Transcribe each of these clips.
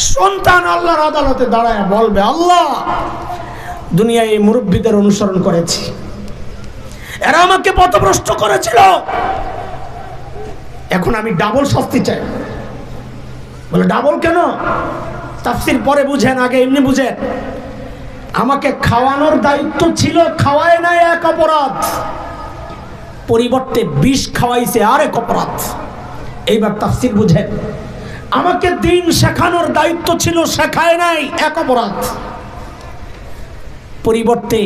সন্তান আল্লাহর আদালতে দাঁড়ায় বলবে, আল্লাহ, দুনিয়ায় এই মুরব্বীদের অনুসরণ করেছি। এরা আমাকে পথভ্রষ্ট করেছিল। এখন আমি ডাবল শাস্তি চাই। বলে ডাবল কেন? তাফসির পরে বুঝেন, আগে এমনি বুঝেন। আমাকে খাওয়ানোর দায়িত্ব ছিল, খাওয়ায় নাই এক অপরাধ। পরিবর্তে বিষ খাওয়াইছে আরেক অপরাধ। এইবার তাফসির বুঝেন। আমাকে দিন শেখানোর দায়িত্ব ছিল, শেখায় নাই। এক অপরাধ। পরিবর্তে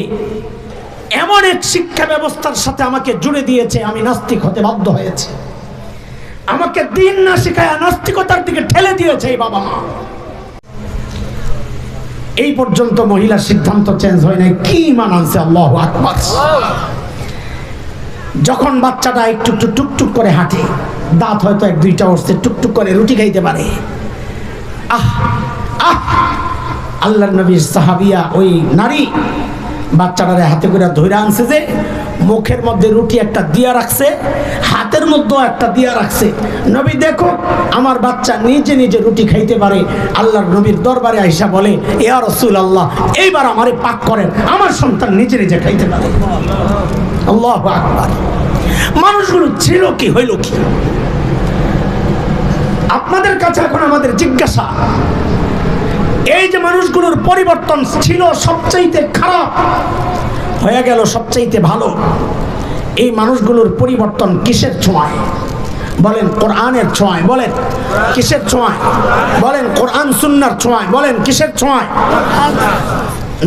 এমন এক শিক্ষা ব্যবস্থার সাথে আমাকে জুড়ে দিয়েছে, আমি নাস্তিক হতে বাধ্য হয়েছে। আমাকে দিন না শেখায়, নাস্তিকতার দিকে ঠেলে দিয়েছে এই বাবা মা। এই পর্যন্ত মহিলার সিদ্ধান্ত চেঞ্জ হয় নাই। কি মান আনছে, আল্লাহ আকবার। যখন বাচ্চাটা একটু একটু টুকটুক করে হাঁটে। দাঁত হয়তো এক, দুইটা উঠছে, টুকটুক করে রুটি খাইতে পারে। আহ আহ আল্লাহ নবীর সাহাবিয়া ওই নারী বাচ্চাটারে হাতে করে ধরে আনছে যে, মুখের মধ্যে রুটি একটা দিয়া রাখছে, হাতের মধ্যেও একটা দিয়া রাখছে। নবী, দেখো, আমার বাচ্চা নিজে নিজে রুটি খাইতে পারে। আল্লাহর নবীর দরবারে আইসা বলে, ইয়া রসুল আল্লাহ এইবার আমারে পাক করেন, আমার সন্তান নিজে নিজে খাইতে পারে। আল্লাহ আকবার। মানুষগুলো ছিল কি হইল কি? আপনাদের কাছে এখন আমাদের জিজ্ঞাসা। এই যে মানুষগুলোর পরিবর্তন ছিল সবচাইতে খারাপ, হয়ে গেল সবচাইতে ভালো। এই মানুষগুলোর পরিবর্তন কিসের ছোঁয়ায়? বলেন কোরআনের ছোঁয়ায়, বলেন কিসের ছোঁয়ায়? বলেন কোরআন সুন্নার ছোঁয়ায়, বলেন কিসের ছোঁয়ায়?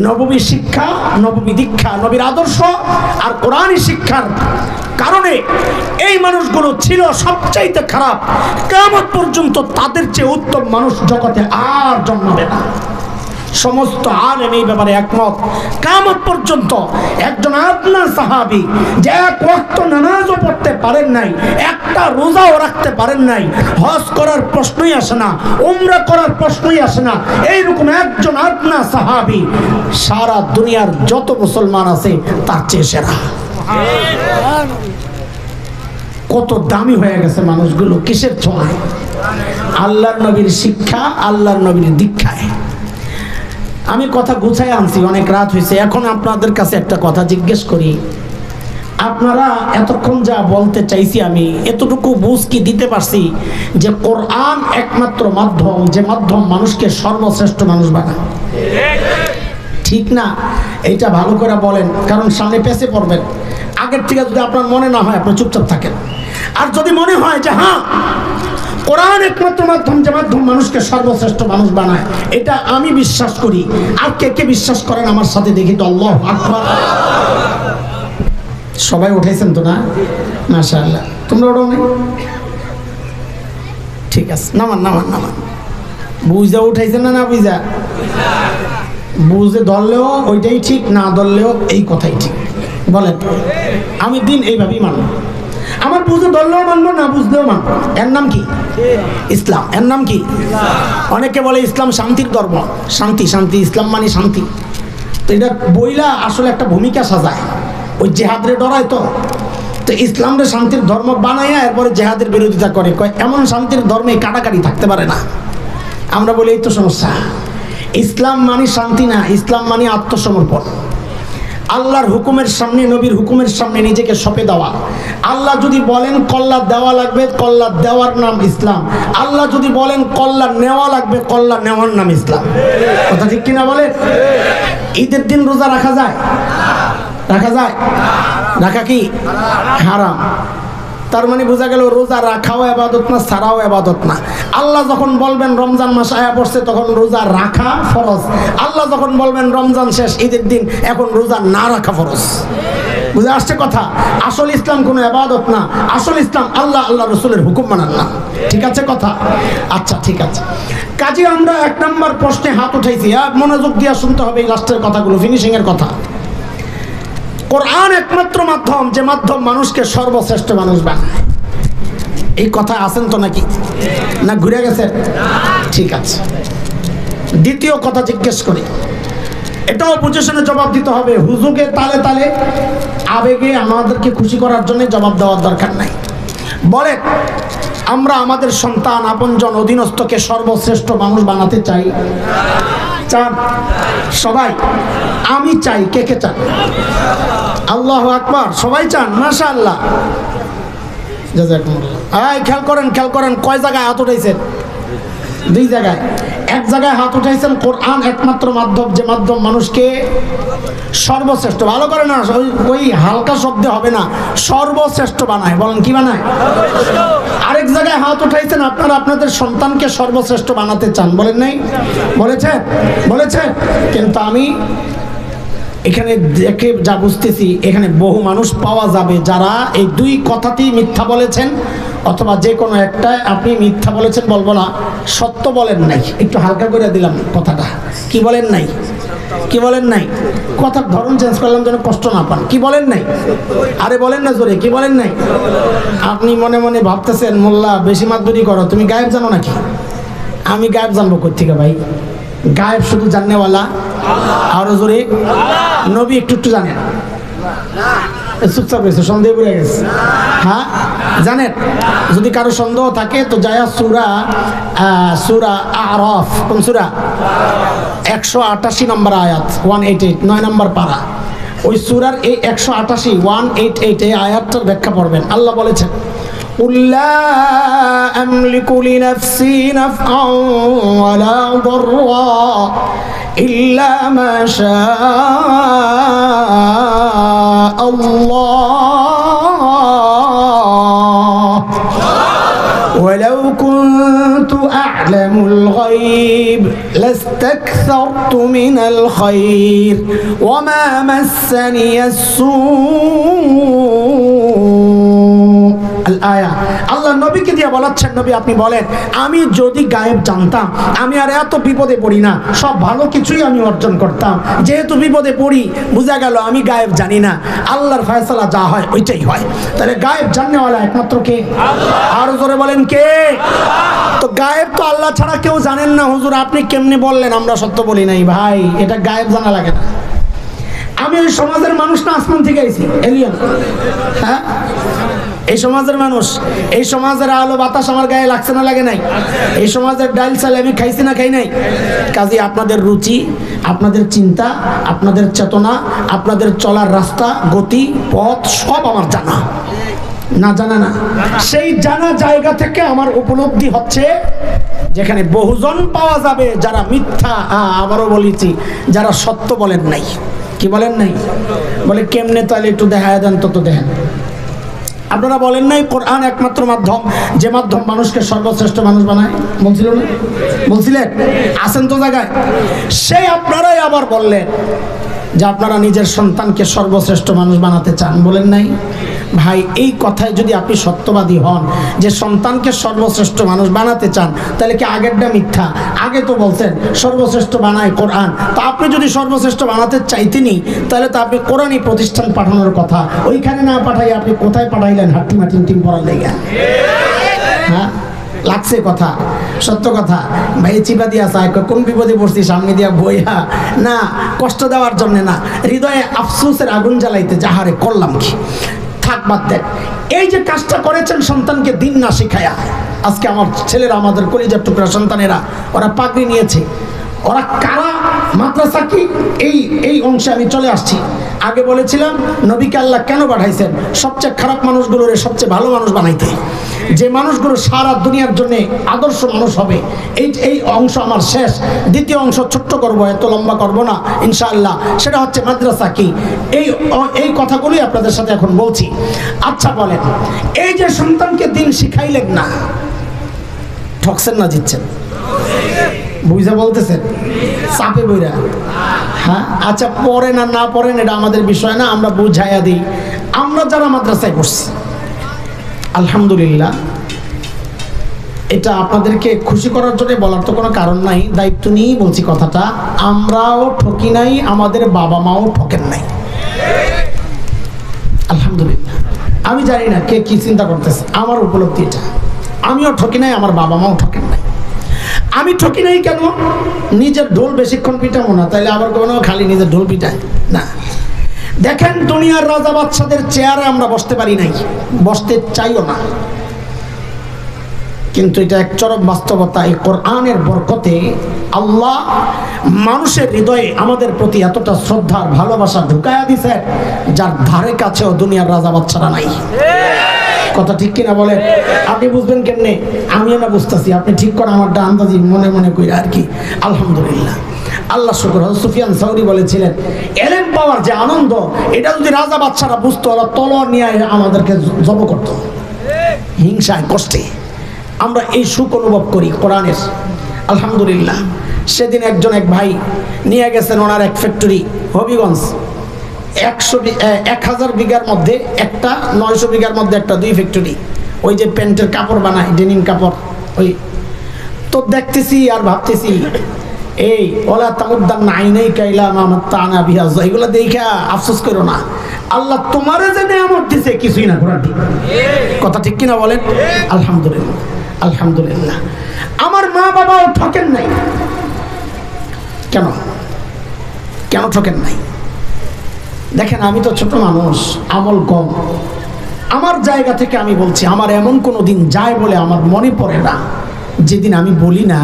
নবমী শিক্ষা নবমী দীক্ষা, নবীর আদর্শ আর কোরআনী শিক্ষার কারণে এই মানুষগুলো ছিল সবচাইতে খারাপ। কেমন পর্যন্ত তাদের চেয়ে উত্তম মানুষ জগতে আর জন্মাবে না। সমস্ত আলেম এই ব্যাপারে একমত। কামত পর্যন্ত একজন আপনার সাহাবি যে এক ওয়াক্ত নামাজও পড়তে পারেন নাই, একটা রোজাও রাখতে পারেন নাই, হজ করার প্রশ্নই আসে না, উমরা করার প্রশ্নই আসে না। এইরকম একজন আপনার সাহাবি সারা দুনিয়ার যত মুসলমান আছে তার চেয়ে সেরা। কত দামি হয়ে গেছে মানুষগুলো, কিসের ছোঁয়ায়? আল্লাহর নবীর শিক্ষা, আল্লাহর নবীর দীক্ষায়। আমি কথা গুছাই আনছি, অনেক রাত হয়েছে। এখন আপনাদের কাছে একটা কথা জিজ্ঞেস করি। আপনারা এতক্ষণ যা বলতে চাইছি আমি, এতটুকু বুঝ কি দিতে পারছি যে কোরআন একমাত্র মাধ্যম, যে মাধ্যম মানুষকে সর্বশ্রেষ্ঠ মানুষ বানায়। ঠিক না, এইটা ভালো করে বলেন, কারণ সামনে পেছে পড়বেন। আগের থেকে যদি আপনার মনে না হয়, আপনি চুপচাপ থাকেন। আর যদি মনে হয় যে হ্যাঁ কোরআন একমাত্র মাধ্যম যে মাধ্যম মানুষকে সর্বশ্রেষ্ঠ মানুষ বানায়, এটা আমি বিশ্বাস করি। আর কে কে বিশ্বাস করেন আমার সাথে দেখি তো আল্লাহ আকবার। সবাই উঠেছেন তো না? মাশাআল্লাহ। তোমরা ওঠো নাই? ঠিক আছে, নামান নামান নামান। বুঝা উঠাইছে না না বুঝা? বুঝে ধরলেও ওইটাই ঠিক, না ধরলেও এই কথাই ঠিক। বলেন, আমি দিন এইভাবেই মানব। আমার বুঝে ধরলেও মানবো, না বুঝলেও মানবো। এর নাম কি? ইসলাম। এর নাম কি? অনেকে বলে ইসলাম শান্তির ধর্ম। শান্তি শান্তি, ইসলাম মানে শান্তি। তো এটা বইলা আসলে একটা ভূমিকা সাজায়। ওই জেহাদরে ডরায় তো। তো ইসলামরে শান্তির ধর্ম বানাইয়া এরপরে জেহাদের বিরোধিতা করে। কয়, এমন শান্তির ধর্মে কাটাকাটি থাকতে পারে না। আমরা বলি, এই তো সমস্যা। ইসলাম মানে শান্তি না, ইসলাম মানে আত্মসমর্পণ। আল্লাহর হুকুমের সামনে, নবীর হুকুমের সামনে নিজেকে সপে দেওয়া। আল্লাহ যদি বলেন কল্লা দেওয়া লাগবে কল্লা দেওয়ার নাম ইসলাম। আল্লাহ যদি বলেন কল্লা নেওয়া লাগবে কল্লা নেওয়ার নাম ইসলাম। কথা ঠিক কিনা বলে? ঈদের দিন রোজা রাখা যায়? রাখা যায়? রাখা কি? হারাম। তার মানে বোঝা গেল রোজা রাখাও আবাদত না, ছাড়াও আবাদত না। আল্লাহ যখন বলবেন রমজান মাস আয়া পড়ছে, তখন রোজা রাখা ফরজ। আল্লাহ যখন বলবেন রমজান শেষ, ঈদের দিন, এখন রোজা না রাখা ফরজ। বুঝে আসছে কথা? আসল ইসলাম কোনো আবাদত না। আসল ইসলাম আল্লাহ আল্লাহ রসুলের হুকুম মানান না। ঠিক আছে কথা? আচ্ছা ঠিক আছে। কাজে, আমরা এক নম্বর প্রশ্নে হাত উঠাইছি। মনোযোগ দিয়া শুনতে হবে এই লাস্টের কথাগুলো ফিনিশিংয়ের কথা। কোরআন একমাত্র মাধ্যম যে মাধ্যম মানুষকে সর্বশ্রেষ্ঠ মানুষ বানায়। এই কথা আছেন তো নাকি? না ঘুরে গেছে? ঠিক আছে। দ্বিতীয় কথা জিজ্ঞেস করি। এটাও বুঝে শুনে জবাব দিতে হবে। হুজুকে তালে তালে আবেগে আমাদেরকে খুশি করার জন্য জবাব দেওয়ার দরকার নাই। বলে, আমরা আমাদের সন্তান, আপনজন, অধীনস্থকে সর্বশ্রেষ্ঠ মানুষ বানাতে চাই। চান? সবাই, আমি চাই, কে কে চান? আল্লাহ আকবার, সবাই চান মাসা আল্লাহ খেয়াল করেন খেয়াল করেন, কয় জায়গায় হাত উঠাইছেন? দুই জায়গায়। এক জায়গায় হাত উঠাইছেন কোরআন একমাত্র মাধ্যম, যে মাধ্যম মানুষকে সর্বশ্রেষ্ঠ। ভালো করে না, ওই ওই হালকা শব্দে হবে না, সর্বশ্রেষ্ঠ বানায়। বলেন কি বানায়? আরেক জায়গায় হাত উঠাইছেন আপনারা, আপনাদের সন্তানকে সর্বশ্রেষ্ঠ বানাতে চান। বলেন নাই? বলেছেন বলেছেন কিন্তু আমি এখানে দেখে যা বুঝতেছি, এখানে বহু মানুষ পাওয়া যাবে যারা এই দুই কথাতেই মিথ্যা বলেছেন। অথবা যে কোনো একটা আপনি মিথ্যা বলেছেন, বলব না। সত্য বলেন নাই। একটু হালকা করে দিলাম কথাটা। কি বলেন নাই? কি বলেন নাই? কথার ধরন চেঞ্জ করলাম যেন কষ্ট না পান। কি বলেন নাই? আরে বলেন না জোরে, কি বলেন নাই? আপনি মনে মনে ভাবতেছেন, মোল্লা, বেশি মাতবুরি করো। তুমি গায়েব জানো নাকি? আমি গায়েব জানব কোথেকে ভাই? গায়েব শুধু জাননেওয়ালা? আরও জোরে? নবী একটু একটু জানেন। চুপচাপ গেছে সন্দেহ পড়ে গেছে হ্যাঁ জানেন যদি কারো সন্দেহ থাকে তো যায়া সুরা আহ, সুরা আরফ কোন সুরা একশো আটাশি নম্বর আয়াত ওয়ান এইট এইট নয় নম্বর পারা ওই সুরার এই একশো আটাশি ওয়ান এইট এইট এই আয়াতটার ব্যাখ্যা পড়বেন আল্লাহ বলেছেন قل لا أملك لنفسي نفعا ولا ضرا إلا ما شاء الله. ولو كنت أعلم الغيب لاستكثرت من الخير وما مسني السوء আয়া। আল্লাহ নবীকে দিয়ে বলাচ্ছেন, নবী আপনি বলেন, আমি যদি গায়েব জানতাম, আমি আর এত বিপদে পড়ি না। সব ভালো কিছুই আমি অর্জন করতাম। যেহেতু বিপদে পড়ি, বোঝা গেল আমি গায়েব জানি না। আল্লাহর ফয়সালা যা হয়, ওইটাই হয়। তাহলে গায়েব জাননেওয়ালা একমাত্র কে? আরও জোরে বলেন কে? তো গায়েব তো আল্লাহ ছাড়া কেউ জানেন না। হুজুর, আপনি কেমনে বললেন? আমরা সত্য বলি নাই। ভাই, এটা গায়েব জানা লাগে না। আমি ওই সমাজের মানুষ না, আসমান থেকে আইছি। এলিয়ন। হ্যাঁ? এই সমাজের মানুষ, এই সমাজের আলো বাতাস আমার গায়ে লাগছে না, লাগে নাই। এই সমাজের ডাইল চাল আমি খাইছি না, খাই নাই। কাজে, আপনাদের রুচি, আপনাদের চিন্তা, আপনাদের চেতনা, আপনাদের চলার রাস্তা, গতি, পথ, সব আমার জানা। না জানা না। সেই জানা জায়গা থেকে আমার উপলব্ধি হচ্ছে, যেখানে বহুজন পাওয়া যাবে যারা মিথ্যা আবারও বলেছি, যারা সত্য বলেন নাই। কি বলেন নাই? বলে, কেমনে তাহলে একটু দেখা দেন, তত দেখেন। আপনারা বলেন নাই, কোরআন একমাত্র মাধ্যম, যে মাধ্যম মানুষকে সর্বশ্রেষ্ঠ মানুষ বানায়? বলছিল না? বলছিলেন? আসেন তো জায়গায়? সেই আপনারাই আবার বললেন যে আপনারা নিজের সন্তানকে সর্বশ্রেষ্ঠ মানুষ বানাতে চান। বলেন নাই? ভাই, এই কথায় যদি আপনি সত্যবাদী হন, যে সন্তানকে সর্বশ্রেষ্ঠ মানুষ বানাতে চান, তাহলে কি আগেরটা মিথ্যা? আগে তো বলছেন, সর্বশ্রেষ্ঠ বানায় কোরআন। তা আপনি যদি সর্বশ্রেষ্ঠ বানাতে চাইতেনই, তাহলে তো আপনি কোরআনই প্রতিষ্ঠান পাঠানোর কথা। ওইখানে না পাঠাই আপনি কোথায় পাঠাইলেন? হাট্টি মাটিন টিম পড়ার লেগে। হ্যাঁ? লাগছে কথা। সত্য কথা। ভাই চিপা দিয়া চায় কোন বিপদে পড়ছি সামনে দিয়া বইয়া। না, কষ্ট দেওয়ার জন্য না। হৃদয়ে আফসোসের আগুন জ্বালাইতে যাহারে করলাম কি? থাক বাদ দেন। এই যে কাজটা করেছেন সন্তানকে দিন না শিখায়া, আজকে আমার ছেলেরা আমাদের কলিজার টুকরা সন্তানেরা, ওরা পাগড়ি নিয়েছে। ওরা কারা? মাদ্রাসা কি? এই এই অংশে আমি চলে আসছি। আগে বলেছিলাম, নবীকে আল্লাহ কেন পাঠাইছেন? সবচেয়ে খারাপ মানুষগুলোরে সবচেয়ে ভালো মানুষ বানাইতে। যে মানুষগুলো সারা দুনিয়ার জন্য আদর্শ মানুষ হবে, এই এই অংশ আমার শেষ। দ্বিতীয় অংশ ছোট্ট করব, এত লম্বা করব না, ইনশাআল্লাহ। সেটা হচ্ছে মাদ্রাসা কি? এই এই কথাগুলোই আপনাদের সাথে এখন বলছি। আচ্ছা বলেন, এই যে সন্তানকে দিন শিখাইলেন না, ঠকছেন না, জিতছেন? বুঝা বলতেছেন? চাপে বইরা। হ্যাঁ? আচ্ছা পড়েন আর না পড়েন, এটা আমাদের বিষয় না, আমরা বুঝাইয়া দিই। আমরা যারা মাদ্রাসায় পড়ছি, আলহামদুলিল্লাহ, এটা আপনাদেরকে খুশি করার জন্য বলার তো কোনো কারণ নাই, দায়িত্ব নিয়েই বলছি কথাটা। আমরাও ঠকি নাই, আমাদের বাবা মাও ঠকেন নাই। আলহামদুলিল্লাহ। আমি জানি না কে কি চিন্তা করতেছে, আমার উপলব্ধি এটা। আমিও ঠকি নাই, আমার বাবা মাও ঠকেন নাই। আমি ঠকি নাই কেন? নিজের ঢোল বেশিক্ষণ পিটাবো না, তাইলে আবার কোনো খালি নিজের ঢোল পিটায়। না। দেখেন দুনিয়ার রাজা বাচ্চাদের চেয়ারে আমরা বসতে পারি নাই, বসতে চাইও না। কিন্তু এটা এক চরম বাস্তবতা, এই কোরআনের বরকতে আল্লাহ মানুষের হৃদয়ে আমাদের প্রতি এতটা শ্রদ্ধার ভালোবাসা ঢুকায়া দিছে যার ধারে কাছেও দুনিয়ার রাজা বাচ্চারা নাই। কথা ঠিক কিনা বলেন? আপনি বুঝবেন কেমনে? আমিও না বুঝতেছি। আপনি ঠিক করে আমারটা আন্দাজি মনে মনে করি আর কি। আলহামদুলিল্লাহ। আল্লাহ শুকুর। সুফিয়ান সাউরি বলেছিলেন, এলেম পাওয়ার যে আনন্দ, এটা যদি রাজা বাচ্চারা বুঝতো, ওরা তলোয়ার নিয়ে আমাদেরকে জব করতো। হিংসায়, কষ্টে। আমরা এই সুখ অনুভব করি কোরআনের। আলহামদুলিল্লাহ। সেদিন একজন এক ভাই নিয়ে গেছেন ওনার এক ফ্যাক্টরি হবিগঞ্জ। একশো এক হাজার বিঘার মধ্যে একটা, নয়শো বিঘার মধ্যে একটা, দুই ফ্যাক্টরি। ওই যে প্যান্টের কাপড় বানায়, ডেনিম কাপড়, ওই। তো দেখতেছি আর ভাবতেছি, এই, ওলা তামুদ্দান নাই নেই কাইলা আমার তানা বিহাজ এগুলো দেখা আফসোস করো না। আল্লাহ তোমারে যে নেয়ামত দিছে, কিছুই না ঠিক। কথা ঠিক কিনা বলেন? আলহামদুলিল্লাহ আলহামদুলিল্লাহ। আমার মা বাবাও ঠকেন নাই। কেন? কেন ঠকেন নাই? দেখেন, আমি তো ছোট মানুষ, আমল কম। আমার জায়গা থেকে আমি বলছি, আমার এমন কোনো দিন যায় বলে আমার মনে পড়ে না, যেদিন আমি বলি না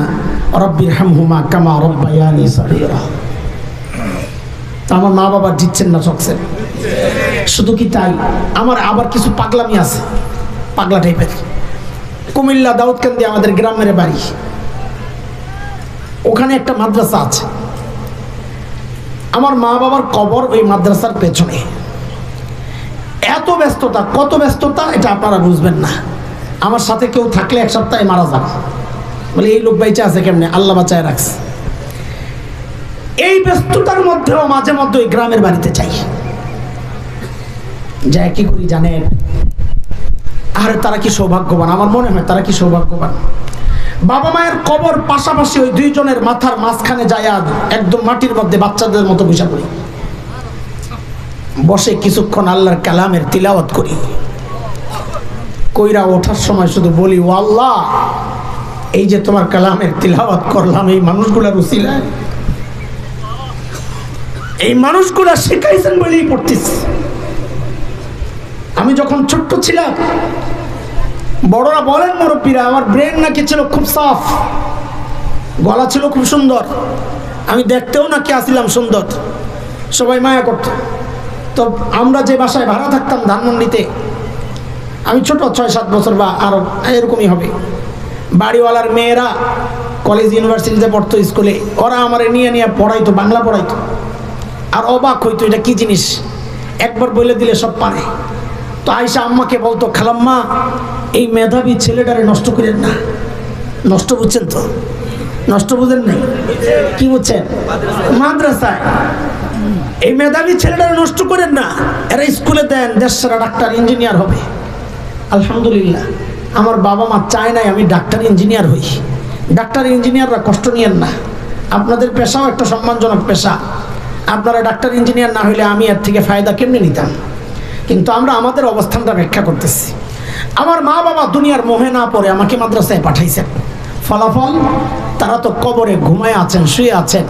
রব্বির হাম হুমা কামা রব্বায়ানি সাগীরা। তা আমার মা বাবা দিচ্ছেন না চকছেন। শুধু কি তাই? আমার আবার কিছু পাগলামি আছে, পাগলা টাইপের কুমিল্লা দাউদকান্দি আমাদের গ্রামের বাড়ি। ওখানে একটা মাদ্রাসা আছে। আমার মা বাবার কবর ওই মাদ্রাসার পেছনে। এত ব্যস্ততা, কত ব্যস্ততা, এটা আপনারা বুঝবেন না। আমার সাথে কেউ থাকলে এক সপ্তাহে মারা যাবে। বলে, এই লোক বাইচে আছে কেমনে? আল্লাহ বাঁচায় রাখছে। এই ব্যস্ততার মধ্যেও মাঝে মধ্যে ওই গ্রামের বাড়িতে চাই যা কি করি জানেন? আর তারা কি সৌভাগ্যবান? আমার মনে হয় তারা কি সৌভাগ্যবান? বাবা মায়ের কবর পাশাপাশি ওই দুইজনের মাথার মাঝখানে যায় একদম মাটির মধ্যে বাচ্চাদের মতো বসে পড়ি। বসে কিছুক্ষণ আল্লাহর কালামের তিলাওয়াত করি। কইরা ওঠার সময় শুধু বলি, ও আল্লাহ, এই যে তোমার কালামের তিলাওয়াত করলাম, এই মানুষগুলার উসিলায়? এই মানুষগুলা শেখাইছেন বলেই পড়তেছি। আমি যখন ছোট্ট ছিলাম বড়রা বলেন মুরব্বীরা, আমার ব্রেন নাকি ছিল খুব সাফ গলা ছিল খুব সুন্দর। আমি দেখতেও নাকি আসিলাম সুন্দর। সবাই মায়া করত। তো আমরা যে বাসায় ভাড়া থাকতাম ধানমন্ডিতে, আমি ছোট ছয় সাত বছর বা আরও এরকমই হবে। বাড়িওয়ালার মেয়েরা কলেজ ইউনিভার্সিটিতে পড়তো স্কুলে। ওরা আমারে নিয়ে নিয়ে পড়াইতো, বাংলা পড়াইতো। আর অবাক হইতো, এটা কি জিনিস? একবার বলে দিলে সব পারে। তো আয়সা আম্মাকে বলতো, খালাম্মা, এই মেধাবী ছেলেটারে নষ্ট করেন না। নষ্ট বুঝছেন তো? নষ্ট বুঝেন নাই? কি বুঝছেন? মাদ্রাসায়। এই মেধাবী ছেলেটারে নষ্ট করেন না। এরা স্কুলে দেন, দেশ সেরা ডাক্তার, ইঞ্জিনিয়ার হবে। আলহামদুলিল্লাহ। আমার বাবা মা চায় নাই আমি ডাক্তার, ইঞ্জিনিয়ার হই। ডাক্তার, ইঞ্জিনিয়াররা কষ্ট নিয়েন না। আপনাদের পেশাও একটা সম্মানজনক পেশা। আপনারা ডাক্তার, ইঞ্জিনিয়ার না হইলে আমি এর থেকে ফায়দা কেমনে নিতাম? কিন্তু আমরা আমাদের অবস্থানটা ব্যাখ্যা করতেছি। আমার মা বাবা দুনিয়ার মোহে না পড়ে আমাকে মাদ্রাসায় পাঠাইছেন। ফলাফল, তারা তো কবরে ঘুমায় আছেন, শুয়ে আছেন।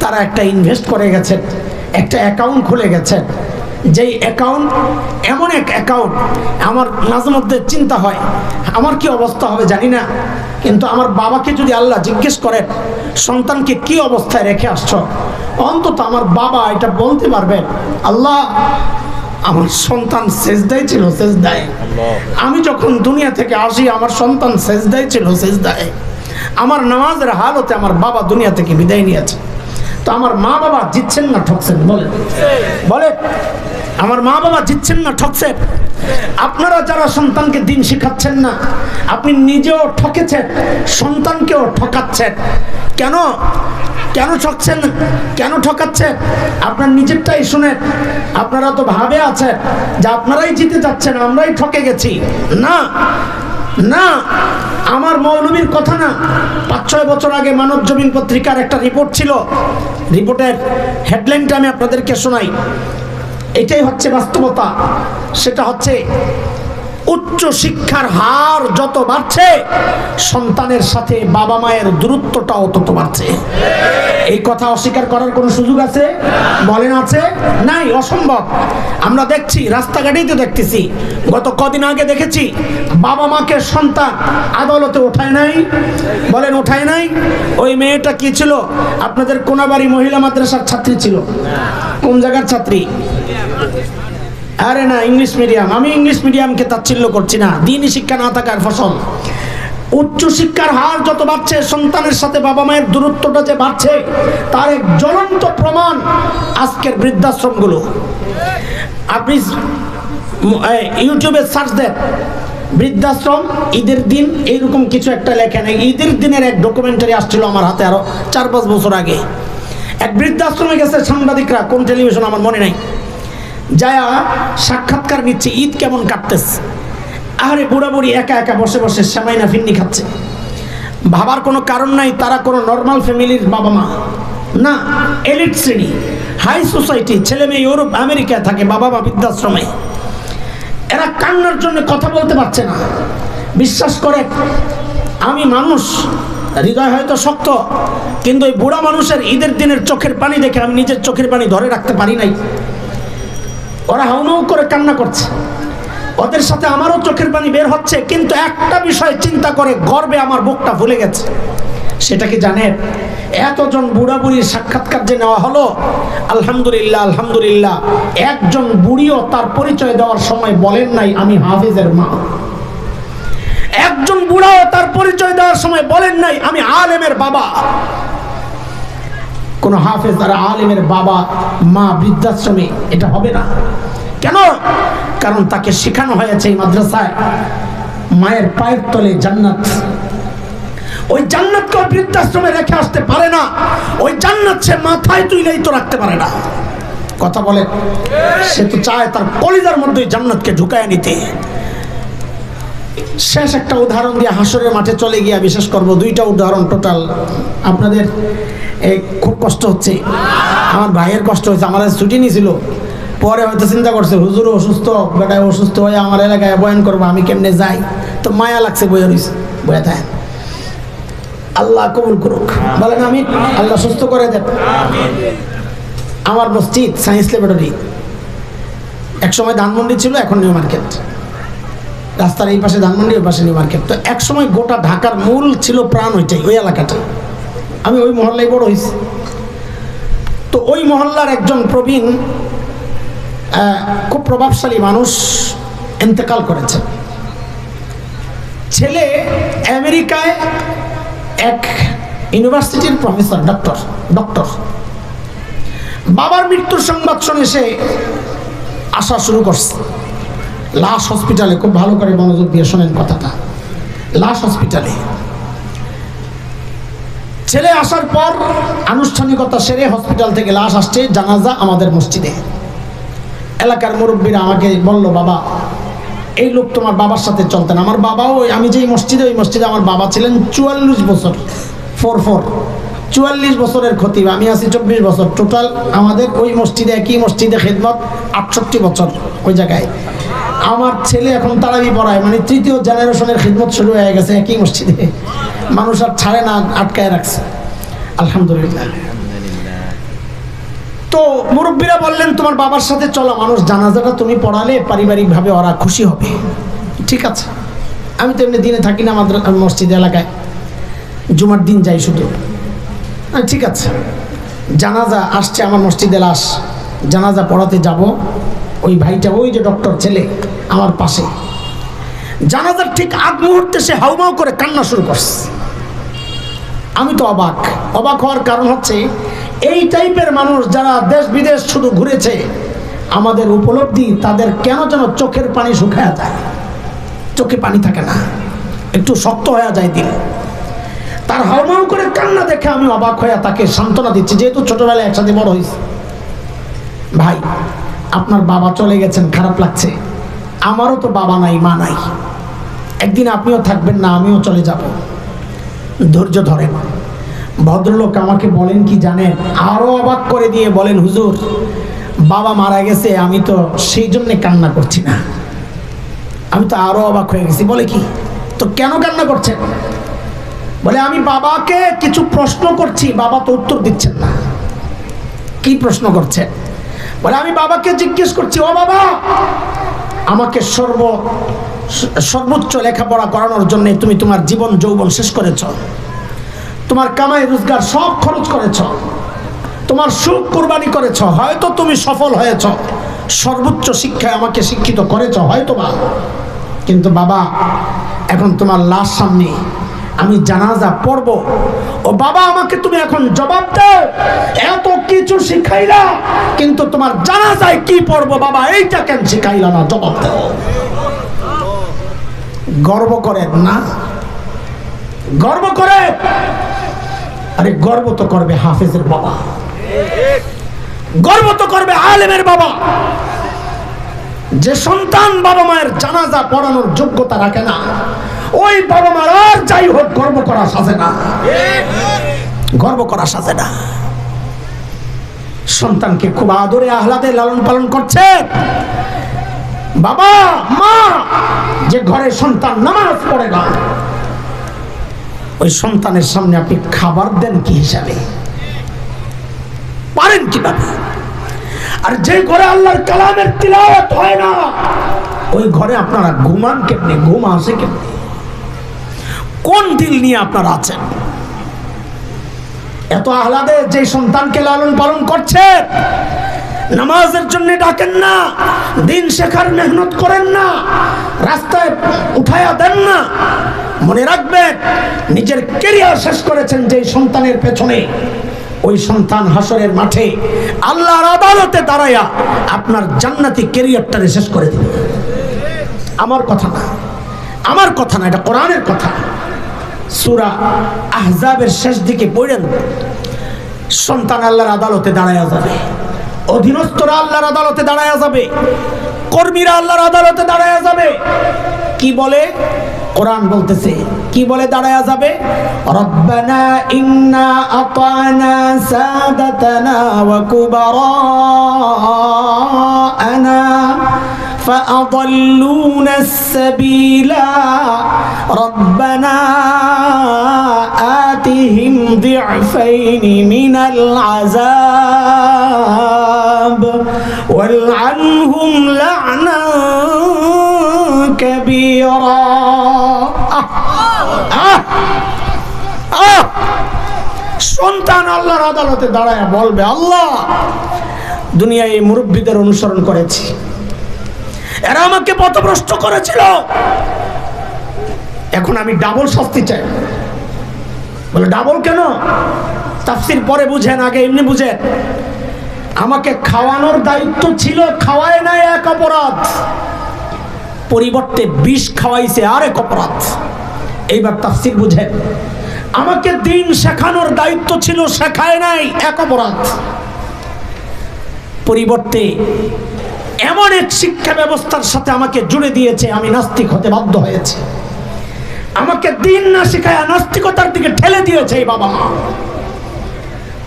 তারা একটা ইনভেস্ট করে গেছেন, একটা অ্যাকাউন্ট খুলে গেছেন। যেই অ্যাকাউন্ট এমন এক অ্যাকাউন্ট আমার মাঝে মধ্যে চিন্তা হয়, আমার কি অবস্থা হবে জানি না। কিন্তু আমার বাবাকে যদি আল্লাহ জিজ্ঞেস করেন, সন্তানকে কি অবস্থায় রেখে আসছ? অন্তত আমার বাবা এটা বলতে পারবেন, আল্লাহ আমার সন্তান শেষদায় ছিল শেষদায় আমি যখন দুনিয়া থেকে আসি আমার সন্তান শেষদায় ছিল শেষদায় আমার নামাজের হালতে আমার বাবা দুনিয়া থেকে বিদায় নিয়েছে। তো আমার মা বাবা জিতছেন না, ঠকছেন বলে বলে, আমার মা বাবা জিতছেন না, ঠকছেন। আপনারা যারা সন্তানকে দিন শিখাচ্ছেন না, আপনি নিজেও ঠকেছেন, সন্তানকেও ঠকাচ্ছেন। কেন? কেন ঠকছেন? কেন ঠকাচ্ছেন? আপনার নিজেরটাই শুনেন। আপনারা তো ভাবে আছেন যে আপনারাই জিতে যাচ্ছেন, আমরাই ঠকে গেছি। না না, আমার মৌলবীর কথা না। পাঁচ, ছয় বছর আগে মানব জমিন পত্রিকার একটা রিপোর্ট ছিল। রিপোর্টের হেডলাইনটা আমি আপনাদেরকে শোনাই। এটাই হচ্ছে বাস্তবতা। সেটা হচ্ছে উচ্চ শিক্ষার হার যত বাড়ছে, সন্তানের সাথে বাবা মায়ের দূরত্বটাও তত বাড়ছে। এই কথা অস্বীকার করার কোনো সুযোগ আছে? বলেন আছে? নাই, অসম্ভব। আমরা দেখছি, রাস্তাঘাটেই তো দেখতেছি। গত কদিন আগে দেখেছি, বাবা মাকে সন্তান আদালতে ওঠায় নাই। বলেন, ওঠায় নাই? ওই মেয়েটা কি ছিল? আপনাদের কোনাবাড়ি মহিলা মাদ্রাসার ছাত্রী ছিল। কোন জায়গার ছাত্রী? আরে না ইংলিশ মিডিয়াম আমি ইংলিশ মিডিয়ামকে তাচ্ছিল্য করছি না। দিনই শিক্ষা না থাকার ফসল। উচ্চ শিক্ষার হার যত বাড়ছে, সন্তানের সাথে বাবা মায়ের দূরত্বটা যে বাড়ছে, তার এক জ্বলন্ত প্রমাণ আজকের বৃদ্ধাশ্রমগুলো। আপনি ইউটিউবে সার্চ দেন, বৃদ্ধাশ্রম, ঈদের দিন, এইরকম কিছু একটা লেখা নেই ঈদের দিনের এক ডকুমেন্টারি আসছিল আমার হাতে আরও চার পাঁচ বছর আগে। এক বৃদ্ধাশ্রমে গেছে সাংবাদিকরা, কোন টেলিভিশন আমার মনে নাই। যায়া সাক্ষাৎকার নিচ্ছে, ঈদ কেমন কাটতেছে? আরে বুড়া বুড়ি একা একা বসে বসে শ্যামাইনা ফিন্নি খাচ্ছে। ভাবার কোনো কারণ নাই, তারা কোনো নর্মাল ফ্যামিলির বাবা মা। না এলিট শ্রেণি হাই সোসাইটি ছেলে মেয়ে ইউরোপ আমেরিকায় থাকে, বাবা মা বৃদ্ধাশ্রমে। এরা কান্নার জন্য কথা বলতে পারছে না। বিশ্বাস করে আমি মানুষ, হৃদয় হয়তো শক্ত, কিন্তু ওই বুড়া মানুষের ঈদের দিনের চোখের পানি দেখে আমি নিজের চোখের পানি ধরে রাখতে পারি নাই। ওরা হাউমাউ করে কান্না করছে। ওদের সাথে আমারও চোখের পানি বের হচ্ছে, কিন্তু একটা বিষয় চিন্তা করে গর্বে আমার বুকটা ভুলে গেছে। সেটা কি জানেন? এতজন বুড়া বুড়ির সাক্ষাৎকার যে নেওয়া হলো, আলহামদুলিল্লাহ আলহামদুলিল্লাহ, একজন বুড়িও তার পরিচয় দেওয়ার সময় বলেন নাই, আমি হাফিজের মা। একজন বুড়াও তার পরিচয় দেওয়ার সময় বলেন নাই, আমি আলেমের বাবা। কোন হাফেজ আর আলেমের বাবা, মা বৃদ্ধাশ্রমে এটা হবে না। কেন? কারণ তাকে শেখানো হয়েছে এই মাদ্রাসায় মায়ের পায়ের তলে জান্নাত। ওই জান্নাতকে বৃদ্ধাশ্রমে রেখে আসতে পারে না। ওই জান্নাত সে মাথায় তুইলেই তো রাখতে পারে না। কথা বলে সে তো চায় তার কলিজার মধ্যে জান্নাতকে ঢুকায় নিতে। শেষ একটা উদাহরণ দিয়ে হাসরের মাঠে চলে গিয়া বিশেষ করব, দুইটা উদাহরণ টোটাল আপনাদের খুব কষ্ট হচ্ছে। আমার ভাইয়ের কষ্ট হচ্ছে আমার ছুটি নিয়েছিল পরে হয়তো চিন্তা করছে, হুজুর অসুস্থ, বেটায় অসুস্থ হয়ে আমার এলাকায় বয়ান করব, আমি কেমনে যাই? তো মায়া লাগছে বইয়া রয়েছে বইয়া থাকে আল্লাহ কবুল করুক। বলেন আমি আল্লাহ সুস্থ করে দেন। আমার মসজিদ সায়েন্স ল্যাবরেটরি। এক সময় ধানমন্ডি ছিল, এখন নিউ মার্কেট। রাস্তার এই পাশে ধানমন্ডি, ওই পাশে নিউ মার্কেট তো এক সময় গোটা ঢাকার মূল ছিল প্রাণ ওইটাই, ওই এলাকাটা। আমি ওই মহল্লায় বড় হয়েছি। তো ওই মহল্লার একজন প্রবীণ খুব প্রভাবশালী মানুষ এন্তেকাল করেছে। ছেলে আমেরিকায় এক ইউনিভার্সিটির প্রফেসর ডক্টর ডক্টর বাবার মৃত্যুর সংবাদ শুনে সে আসা শুরু করছে। লাশ হসপিটালে খুব ভালো করে মনোযোগ দিয়ে শোনেন কথাটা। লাশ হসপিটালে ছেলে আসার পর আনুষ্ঠানিকতা সেরে হসপিটাল থেকে লাশ আসছে জানাজা আমাদের মসজিদে। এলাকার মুরব্বীরা আমাকে বলল, বাবা, এই লোক তোমার বাবার সাথে চলতেন। আমার বাবাও আমি যেই মসজিদে, ওই মসজিদে আমার বাবা ছিলেন চুয়াল্লিশ বছর। Four four. চুয়াল্লিশ বছরের ক্ষতি আমি আছি চব্বিশ বছর। টোটাল আমাদের ওই মসজিদে একই মসজিদে খেদমত আটষট্টি বছর ওই জায়গায়। আমার ছেলে এখন তারাবি পড়ায় মানে তৃতীয় জেনারেশনের খিদমত শুরু হয়ে গেছে একই মসজিদে। মানুষ আর ছাড়ে না, আটকায় রাখছে। আলহামদুলিল্লাহ। তো মুরব্বীরা বললেন, তোমার বাবার সাথে চলো, মানুষ জানাজাটা তুমি পড়ালে পারিবারিকভাবে ওরা খুশি হবে। ঠিক আছে। আমি তো এমনি দিনে থাকি না আমাদের মসজিদ এলাকায়। জুমার দিন যাই শুধু। ঠিক আছে। জানাজা আসছে, আমার মসজিদে লাশ। জানাজা পড়াতে যাব। ওই ভাইটা, ওই যে ডক্টর ছেলে আমার পাশে। জানাজার ঠিক আগ মুহূর্তে সে হাউমাউ করে কান্না শুরু করছে। আমি তো অবাক। অবাক হওয়ার কারণ হচ্ছে, এই টাইপের মানুষ যারা দেশ বিদেশ শুধু ঘুরেছে, আমাদের উপলব্ধি তাদের কেন যেন চোখের পানি শুকায়া যায়? চোখে পানি থাকে না। একটু শক্ত হয়ে যায় দিল। তার হাওমাও করে কান্না দেখে আমি অবাক হয়ে তাকে সান্ত্বনা দিচ্ছি, যেহেতু ছোটবেলায় একসাথে বড় হয়েছে। ভাই আপনার বাবা চলে গেছেন, খারাপ লাগছে। আমারও তো বাবা নাই, মা নাই। একদিন আপনিও থাকবেন না, আমিও চলে যাব। ধৈর্য ধরেন। ভদ্রলোক আমাকে বলেন কি জানেন? আরও অবাক করে দিয়ে বলেন, হুজুর, বাবা মারা গেছে, আমি তো সেই জন্যে কান্না করছি না। আমি তো আরও অবাক হয়ে গেছি। বলে কি? তো কেন কান্না করছেন? বলে, আমি বাবাকে কিছু প্রশ্ন করছি, বাবা তো উত্তর দিচ্ছেন না। কি প্রশ্ন করছে বলে, আমি বাবাকে জিজ্ঞেস করছি, ও বাবা, আমাকে সর্ব, সর্বোচ্চ লেখাপড়া করানোর জন্য তুমি তোমার জীবন, যৌবন শেষ করেছ। তোমার কামাই, রোজগার সব খরচ করেছ। তোমার সুখ কোরবানি করেছ। হয়তো তুমি সফল হয়েছ। সর্বোচ্চ শিক্ষায় আমাকে শিক্ষিত করেছ হয়তো বা কিন্তু বাবা, এখন তোমার লাশ সামনে আমি জানাজা পড়ব। ও বাবা, আমাকে তুমি এখন জবাব দাও। এত কিছু শিখাইলা, কিন্তু তোমার জানাজায় কি পড়ব বাবা, এইটা কেন শিখাইলা না? জবাব দাও। গর্ব করেন না? গর্ব করে? আরে গর্ব তো করবে হাফেজের বাবা। গর্ব তো করবে আলেমের বাবা। যে সন্তান বাবা মায়ের জানাজা পড়ানোর যোগ্যতা রাখে না ওই বাবা মার আর যাই হোক, গর্ব করা সাজে না। গর্ব করা সাজে না। সন্তানকে খুব আদরে আহ্লাদে লালন পালন করছে। বাবা, মা, যে ঘরে সন্তান নামাজ পড়ে না, ওই সন্তানের সামনে আপনি খাবার দেন কি হিসাবে? পারেন কীভাবে? আর যে ঘরে আল্লাহর কালামের তিলাওয়াত হয় না, ওই ঘরে আপনারা ঘুমান কেমনি? ঘুম আসে কেমনি? কোন দিল নিয়ে আপনারা আছেন? এত আহ্লাদে যে সন্তানকে লালন পালন করছে, নামাজের জন্য ডাকেন না, দিন শেখার মেহনত করেন না, রাস্তায় উঠায়া দেন না, মনে রাখবেন, নিজের কেরিয়ার শেষ করেছেন যে সন্তানের পেছনে। ওই সন্তান হাসরের মাঠে আল্লাহর আদালতে দাঁড়ায়া আপনার জান্নাতি কেরিয়ারটারে শেষ করে দিবে আমার কথা না, আমার কথা না, এটা কোরআনের কথা। সুরা আহজাবের শেষ দিকে পড়েন সন্তান আল্লাহর আদালতে দাঁড়ায়া যাবে। অধীনস্থরা আল্লাহর আদালতে দাঁড়ায়া যাবে। কর্মীরা আল্লাহর আদালতে দাঁড়ায়া যাবে। কি বলে? কোরআন বলতেছে, কি বলে দাঁড়ায়া যাবে? ইন্না فأضلونا السبيل ربنا آتهم ضعفين من العذاب والعنهم لعنا كبيرا آه آه آه সন্তান আল্লাহর আদালতে দাঁড়ায় বলবে আল্লাহ দুনিয়ায় এই মুরব্বীদের অনুসরণ করেছি এরা আমাকে পথভ্রষ্ট করেছিল। এখন আমি ডাবল শাস্তি চাই। বলে ডাবল কেন? তাফসির পরে বুঝেন, আগে এমনি বুঝেন। আমাকে খাওয়ানোর দায়িত্ব ছিল খাওয়ায় নাই এক অপরাধ। পরিবর্তে বিষ খাওয়াইছে আর এক অপরাধ। এইবার তাফসির বুঝেন, আমাকে দিন শেখানোর দায়িত্ব ছিল শেখায় নাই এক অপরাধ। পরিবর্তে এমন এক শিক্ষা ব্যবস্থার সাথে আমাকে জুড়ে দিয়েছে, আমি নাস্তিক হতে বাধ্য হয়েছে। আমাকে দিন না শেখায় নাস্তিকতার দিকে ঠেলে দিয়েছে এই বাবা মা।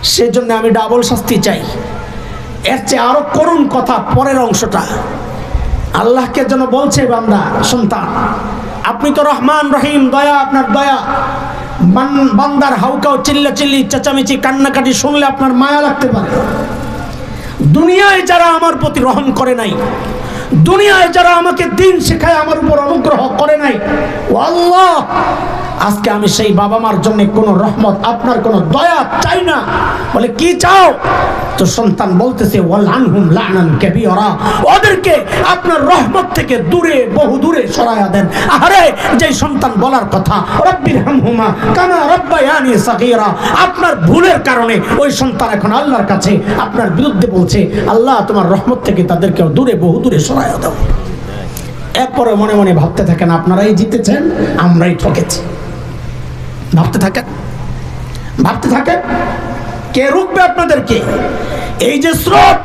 সেজন্য আমি ডাবল শাস্তি চাই। এর চেয়ে আরও করুণ কথা পরের অংশটা। আল্লাহকে যেন বলছে বান্দা, সন্তান, আপনি তো রহমান, রহিম, দয়া, আপনার দয়া। বান- বান্দার হাউকাও চিল্লা চিল্লি চেঁচামেচি, কান্নাকাটি শুনলে আপনার মায়া লাগতে পারে। দুনিয়ায় যারা আমার প্রতি রহম করে নাই, দুনিয়ায় যারা আমাকে দিন শেখায় আমার উপর অনুগ্রহ করে নাই, ও আল্লাহ আজকে আমি সেই বাবা মার জন্য কোনো রহমত, আপনার কোনো দয়া চাই না। বলে, কি চাও? তো সন্তান বলতেছে, ওয়াল আনহুম লানান কাবীরা। ওদেরকে আপনার রহমত থেকে দূরে, বহু দূরে সরায়া দেন। আরে যে সন্তান বলার কথা, রব্বির হামহুমা কামা রব্বায়ানি সাগীরা। আপনার ভুলের কারণে ওই সন্তান এখন আল্লাহর কাছে আপনার বিরুদ্ধে বলছে, আল্লাহ তোমার রহমত থেকে তাদেরকেও দূরে, বহু দূরে সরায়া দাও। এরপরে মনে মনে ভাবতে থাকেন, আপনারাই জিতেছেন, আমরাই ঠকেছি। ভাবতে থাকেন? ভাবতে থাকেন? কে রুখবে আপনাদেরকে? এই যে স্রোত,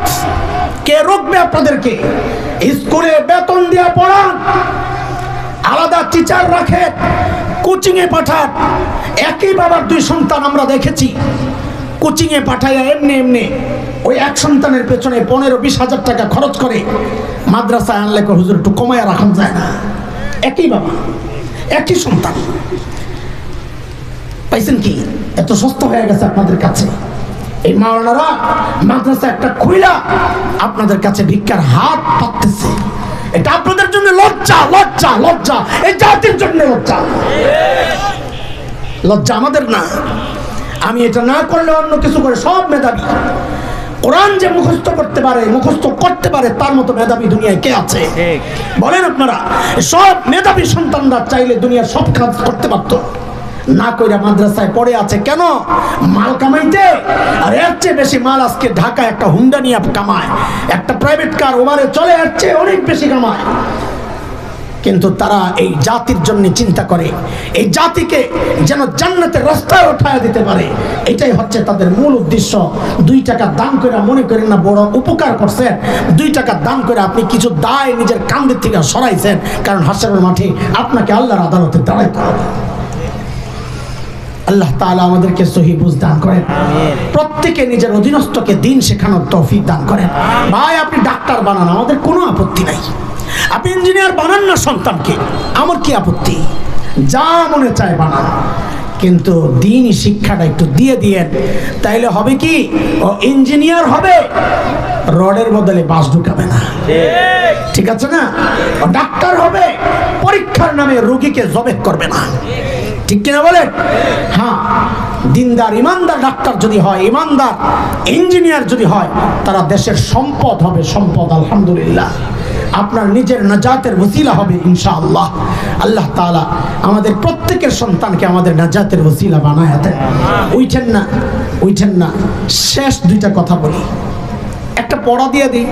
কে রুখবে আপনাদেরকে? স্কুলে বেতন দিয়ে পড়ান, আলাদা টিচার রাখে কোচিং এ পাঠান। একই বাবার দুই সন্তান আমরা দেখেছি। কোচিং এ পাঠাইয়া এমনি এমনি ওই এক সন্তানের পেছনে পনেরো বিশ হাজার টাকা খরচ করে মাদ্রাসায় আনলে হুজুর, একটু কমায়া রাখান যায় না। একই বাবা, একই সন্তান। পাইছেন কি? এত সস্তা হয়ে গেছে আপনাদের কাছে। এই মাওলানারা মাদ্রাসা একটা খুইলা আপনাদের কাছে ভিক্ষার হাত পাততেছে। এটা আপনাদের জন্য লজ্জা লজ্জা লজ্জা। এই জাতির জন্য লজ্জা। লজ্জা আমাদের না। আমি এটা না করলে অন্য কিছু করে সব মেধাবী। কোরআন যে মুখস্থ করতে পারে মুখস্থ করতে পারে তার মতো মেধাবী দুনিয়ায় কে আছে? বলেন আপনারা সব মেধাবী সন্তানরা চাইলে দুনিয়ার সব কাজ করতে পারতো। না কইরা মাদ্রাসায় পড়ে আছে কেন? মাল কামাইতে। আর এর চেয়ে বেশি মাল আজকে ঢাকা একটা হুন্ডা নিয়ে কামায়। একটা প্রাইভেট কার ওভারে চলে এর চেয়ে অনেক বেশি কামায়। কিন্তু তারা এই জাতির জন্য চিন্তা করে। এই জাতিকে যেন জান্নাতের রাস্তায় উঠায় দিতে পারে। এটাই হচ্ছে তাদের মূল উদ্দেশ্য। দুই টাকা দান করে মনে করেন না বড় উপকার করছেন। দুই টাকা দান করে আপনি কিছু দায় নিজের কান্দের থেকে সরাইছেন কারণ হাসরের মাঠে আপনাকে আল্লাহর আদালতে দাঁড়াইতে হবে। আল্লাহ তাআলা আমাদেরকে সহি বুঝ দান করেন। প্রত্যেকে নিজের অধীনস্থকে দিন শেখানোর তৌফিক দান করেন। ভাই আপনি ডাক্তার বানান আমাদের কোনো আপত্তি নাই। আপনি ইঞ্জিনিয়ার বানান না সন্তানকে। আমার কি আপত্তি? যা মনে চায় বানান। কিন্তু দিন শিক্ষাটা একটু দিয়ে দিয়েন। তাইলে হবে কি? ও ইঞ্জিনিয়ার হবে, রডের বদলে বাস ঢুকাবে না। ঠিক আছে না? ও ডাক্তার হবে, পরীক্ষার নামে রোগীকে জবে করবে না। ঠিক কিনা বলেন? হ্যাঁ দিনদার ইমানদার ডাক্তার যদি হয়, ইমানদার ইঞ্জিনিয়ার যদি হয়, তারা দেশের সম্পদ হবে, সম্পদ আলহামদুলিল্লাহ। আপনার নিজের নাজাতের ওসিলা হবে ইনশাআল্লাহ। আল্লাহ তাআলা আমাদের প্রত্যেকের সন্তানকে আমাদের নাজাতের ওসিলা বানায় দেন। উইঠেন না উইঠেন না। শেষ দুইটা কথা বলি। একটা পড়া দিয়ে দিই,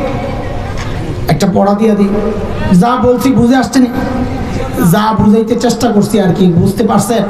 একটা পড়া দিয়ে দিই। যা বলছি বুঝে আসছেন? যা বুঝাইতে চেষ্টা করছি আর কি, বুঝতে পারছেন?